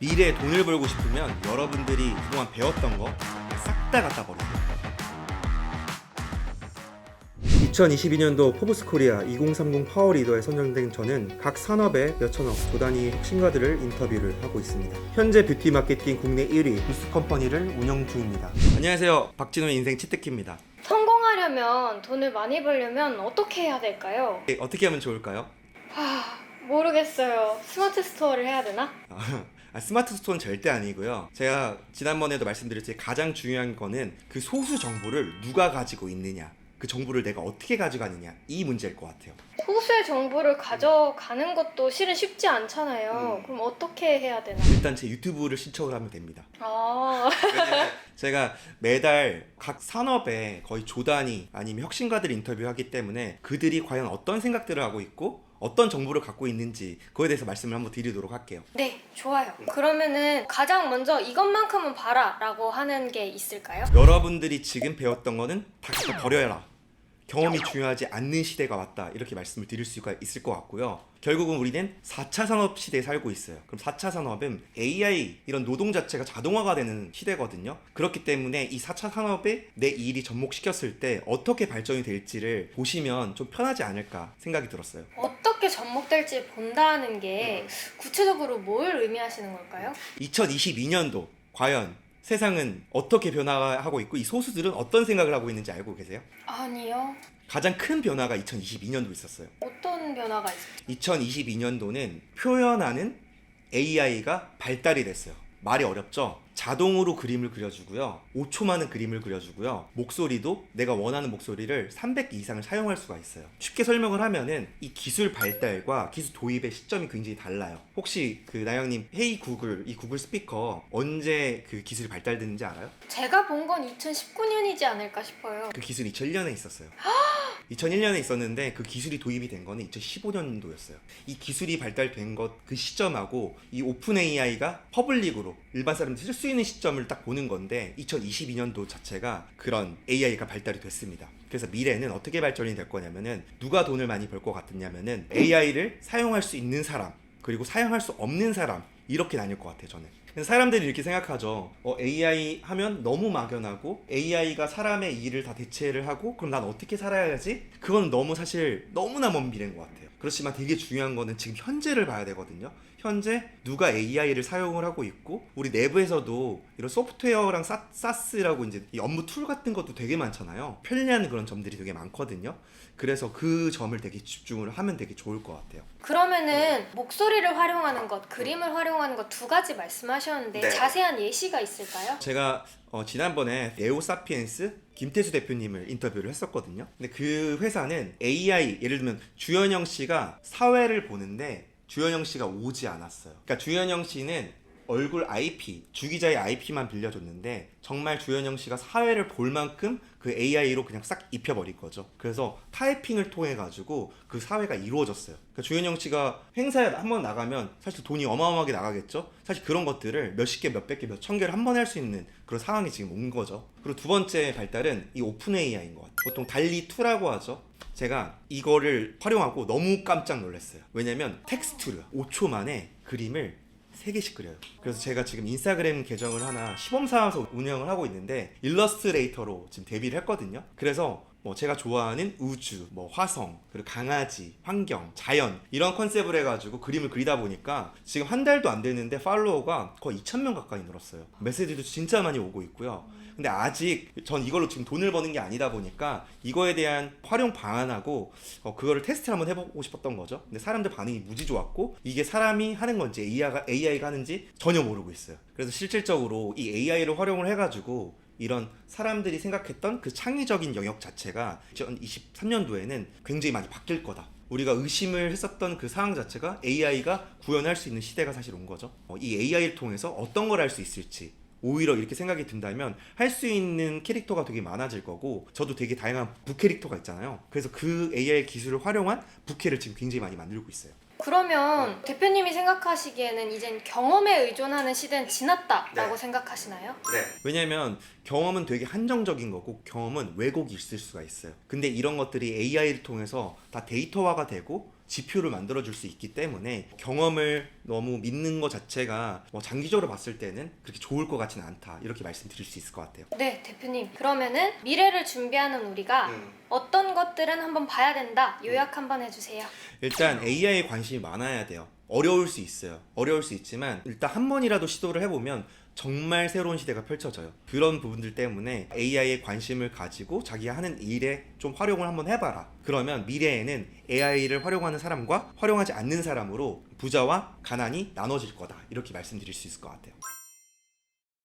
미래에 돈을 벌고 싶으면 여러분들이 그동안 배웠던 거 싹 다 갖다 버리세요. 2022년도 포브스 코리아 2030 파워 리더에 선정된 저는 각 산업의 몇천억 조단위 혁신가들을 인터뷰를 하고 있습니다. 현재 뷰티 마케팅 국내 1위 부스 컴퍼니를 운영 중입니다. 안녕하세요. 박진호의 인생 치트키입니다. 성공하려면 돈을 많이 벌려면 어떻게 해야 될까요? 네, 어떻게 하면 좋을까요? 하, 모르겠어요. 스마트 스토어를 해야 되나? 아, 스마트 스토어는 절대 아니고요. 제가 지난번에도 말씀드렸듯이 가장 중요한 거는 그 소수 정보를 누가 가지고 있느냐. 그 정보를 내가 어떻게 가져가느냐. 이 문제일 것 같아요. 소수의 정보를 가져가는 것도 실은 쉽지 않잖아요. 음. 그럼 어떻게 해야 되나? 일단 제 유튜브를 신청을 하면 됩니다. 아, 제가 매달 각 산업에 거의 조단위 아니면 혁신가들 인터뷰하기 때문에 그들이 과연 어떤 생각들을 하고 있고 어떤 정보를 갖고 있는지 그거에 대해서 말씀을 한번 드리도록 할게요. 네, 좋아요. 그러면은 가장 먼저 이것만큼은 봐라 라고 하는 게 있을까요? 여러분들이 지금 배웠던 거는 다 갖다 버려라. 경험이 중요하지 않는 시대가 왔다. 이렇게 말씀을 드릴 수가 있을 것 같고요. 결국은 우리는 4차 산업 시대에 살고 있어요. 그럼 4차 산업은 AI 이런 노동 자체가 자동화가 되는 시대거든요. 그렇기 때문에 이 4차 산업에 내 일이 접목시켰을 때 어떻게 발전이 될지를 보시면 좀 편하지 않을까 생각이 들었어요. 어떻게 접목될지 본다는 게 구체적으로 뭘 의미하시는 걸까요? 2022년도 과연 세상은 어떻게 변화하고 있고 이 소수들은 어떤 생각을 하고 있는지 알고 계세요? 아니요. 가장 큰 변화가 2022년도 있었어요. 어떤 변화가 있을까요? 2022년도는 표현하는 AI가 발달이 됐어요. 말이 어렵죠? 자동으로 그림을 그려주고요. 5초 만에 그림을 그려주고요. 목소리도 내가 원하는 목소리를 300개 이상을 사용할 수가 있어요. 쉽게 설명을 하면은 이 기술 발달과 기술 도입의 시점이 굉장히 달라요. 혹시 그 나영님 헤이 구글 이 구글 스피커 언제 그 기술이 발달됐는지 알아요? 제가 본 건 2019년이지 않을까 싶어요. 그 기술 이 2001년에 있었어요. 2001년에 있었는데 그 기술이 도입이 된 거는 2015년도였어요. 이 기술이 발달된 것 그 시점하고 이 오픈 AI가 퍼블릭으로 일반 사람들이 쓸 수 있는 시점을 딱 보는 건데 2022년도 자체가 그런 AI가 발달이 됐습니다. 그래서 미래는 어떻게 발전이 될 거냐면은 누가 돈을 많이 벌 것 같느냐면은 AI를 사용할 수 있는 사람 그리고 사용할 수 없는 사람 이렇게 나뉠 것 같아요 저는. 사람들이 이렇게 생각하죠. 어, AI 하면 너무 막연하고 AI가 사람의 일을 다 대체를 하고 그럼 난 어떻게 살아야지? 그건 너무 사실 너무나 먼 미래인 것 같아요. 그렇지만 되게 중요한 거는 지금 현재를 봐야 되거든요. 현재 누가 AI를 사용을 하고 있고 우리 내부에서도 이런 소프트웨어랑 사, 사스라고 이제 이 업무 툴 같은 것도 되게 많잖아요. 편리한 그런 점들이 되게 많거든요. 그래서 그 점을 되게 집중을 하면 되게 좋을 것 같아요. 그러면은 목소리를 활용하는 것, 그림을 활용하는 것 두 가지 말씀하 셨는데 네. 자세한 예시가 있을까요? 제가 어, 지난번에 네오사피엔스 김태수 대표님을 인터뷰를 했었거든요. 근데 그 회사는 AI 예를 들면 주현영 씨가 사회를 보는데 주현영 씨가 오지 않았어요. 그러니까 주현영 씨는 얼굴 IP, 주기자의 IP만 빌려줬는데 정말 주현영 씨가 사회를 볼 만큼 그 AI로 그냥 싹 입혀버릴 거죠. 그래서 타이핑을 통해 가지고 그 사회가 이루어졌어요. 그러니까 주현영 씨가 행사에 한 번 나가면 사실 돈이 어마어마하게 나가겠죠. 사실 그런 것들을 몇십 개, 몇백 개, 몇 천 개를 한 번에 할 수 있는 그런 상황이 지금 온 거죠. 그리고 두 번째 발달은 이 오픈 AI인 것 같아요. 보통 달리 2라고 하죠. 제가 이거를 활용하고 너무 깜짝 놀랐어요. 왜냐면 텍스트를 5초 만에 그림을 3개씩 그려요. 그래서 제가 지금 인스타그램 계정을 하나 시범 삼아서 운영을 하고 있는데 일러스트레이터로 지금 데뷔를 했거든요. 그래서 뭐 제가 좋아하는 우주, 뭐 화성, 그리고 강아지, 환경, 자연 이런 컨셉을 해가지고 그림을 그리다 보니까 지금 한 달도 안 됐는데 팔로워가 거의 2,000명 가까이 늘었어요. 메시지도 진짜 많이 오고 있고요. 근데 아직 전 이걸로 지금 돈을 버는 게 아니다 보니까 이거에 대한 활용 방안하고 어, 그거를 테스트를 한번 해보고 싶었던 거죠. 근데 사람들 반응이 무지 좋았고 이게 사람이 하는 건지 AI가, AI가 하는지 전혀 모르고 있어요. 그래서 실질적으로 이 AI를 활용을 해가지고 이런 사람들이 생각했던 그 창의적인 영역 자체가 2023년도에는 굉장히 많이 바뀔 거다. 우리가 의심을 했었던 그 상황 자체가 AI가 구현할 수 있는 시대가 사실 온 거죠. 어, 이 AI를 통해서 어떤 걸 할 수 있을지 오히려 이렇게 생각이 든다면 할 수 있는 캐릭터가 되게 많아질 거고 저도 되게 다양한 부캐릭터가 있잖아요. 그래서 그 AI 기술을 활용한 부캐를 지금 굉장히 많이 만들고 있어요. 그러면 대표님이 생각하시기에는 이젠 경험에 의존하는 시대는 지났다라고 네. 생각하시나요? 네. 왜냐면 경험은 되게 한정적인 거고 경험은 왜곡이 있을 수가 있어요. 근데 이런 것들이 AI를 통해서 다 데이터화가 되고 지표를 만들어 줄 수 있기 때문에 경험을 너무 믿는 것 자체가 뭐 장기적으로 봤을 때는 그렇게 좋을 것 같지는 않다 이렇게 말씀드릴 수 있을 것 같아요. 네, 대표님. 그러면은 미래를 준비하는 우리가 어떤 것들은 한번 봐야 된다. 요약 한번 해주세요. 일단 AI에 관심이 많아야 돼요. 어려울 수 있어요. 어려울 수 있지만 일단 한 번이라도 시도를 해보면 정말 새로운 시대가 펼쳐져요. 그런 부분들 때문에 AI에 관심을 가지고 자기가 하는 일에 좀 활용을 한번 해봐라. 그러면 미래에는 AI를 활용하는 사람과 활용하지 않는 사람으로 부자와 가난이 나눠질 거다. 이렇게 말씀드릴 수 있을 것 같아요.